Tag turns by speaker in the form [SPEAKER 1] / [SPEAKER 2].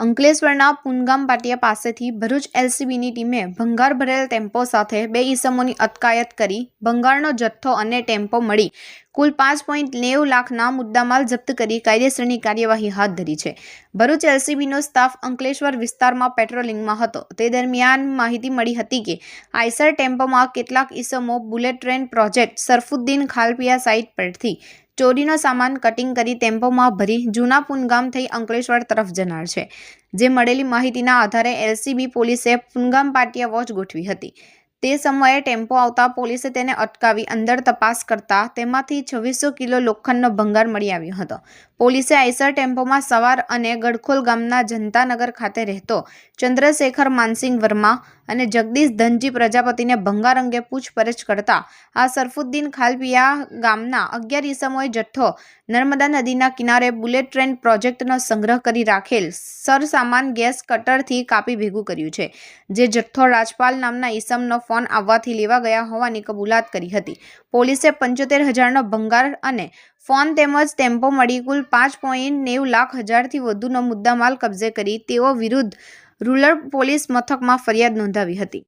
[SPEAKER 1] અંકલેશ્વરના પુનગામ પાટિયા પાસેથી ભરૂચ એલસીબીની ટીમે ભંગાર ભરેલ ટેમ્પો સાથે બે ઈસમોની અટકાયત કરી. ભંગારનો જથ્થો અને ટેમ્પો મળી કુલ પાંચ પોઈન્ટ નેવું લાખના મુદ્દામાલ જપ્ત કરી કાયદેસરની કાર્યવાહી હાથ ધરી છે. ભરૂચ એલસીબીનો સ્ટાફ અંકલેશ્વર વિસ્તારમાં પેટ્રોલિંગમાં હતો. તે દરમિયાન માહિતી મળી હતી કે આઈસર ટેમ્પોમાં કેટલાક ઈસમો bullet train project Sarfuddin Khalpiya site પરથી ચોરીનો સામાન કટિંગ કરી ટેમ્પોમાં ભરી જૂના પુનગામ થઈ અંકલેશ્વર તરફ જનાર છે, જે મળેલી માહિતીના આધારે એલસીબી પોલીસે પુનગામ પાટિયા વોચ ગોઠવી હતી. તે સમયે ટેમ્પો આવતા પોલીસે તેને અટકાવી અંદર તપાસ કરતા તેમાંથી છવ્વીસો કિલો લોખંડનો ભંગાર મળી આવ્યો હતો. પોલીસે આઈસર ટેમ્પોમાં સવાર અને ગડખોલ ગામના જનતાનગર ખાતે રહેતો ચંદ્રશેખર માનસિંગ વર્મા અને જગદીશ ધનજી પ્રજાપતિને ભંગાર અંગે પૂછપરછ કરતા આ સરફુદ્દીન ખાલપિયા ગામના અગિયાર ઈસમોએ જથ્થો નર્મદા નદીના કિનારે બુલેટ ટ્રેન પ્રોજેક્ટનો સંગ્રહ કરી રાખેલ સરસામાન ગેસ કટરથી કાપી ભેગું કર્યું છે, જે જથ્થો રાજપાલ નામના ઈસમનો ફોન આવવાથી લેવા ગયા હોવાની કબૂલાત કરી હતી. પોલીસે પંચોતેર હજારનો ભંગાર અને ફોન તેમજ ટેમ્પો મળી કુલ પાંચ પોઈન્ટ નેવું લાખ હજારથી વધુનો મુદ્દામાલ કબજે કરી તેઓ વિરુદ્ધ રૂરલ પોલીસ મથકમાં ફરિયાદ નોંધાવી હતી.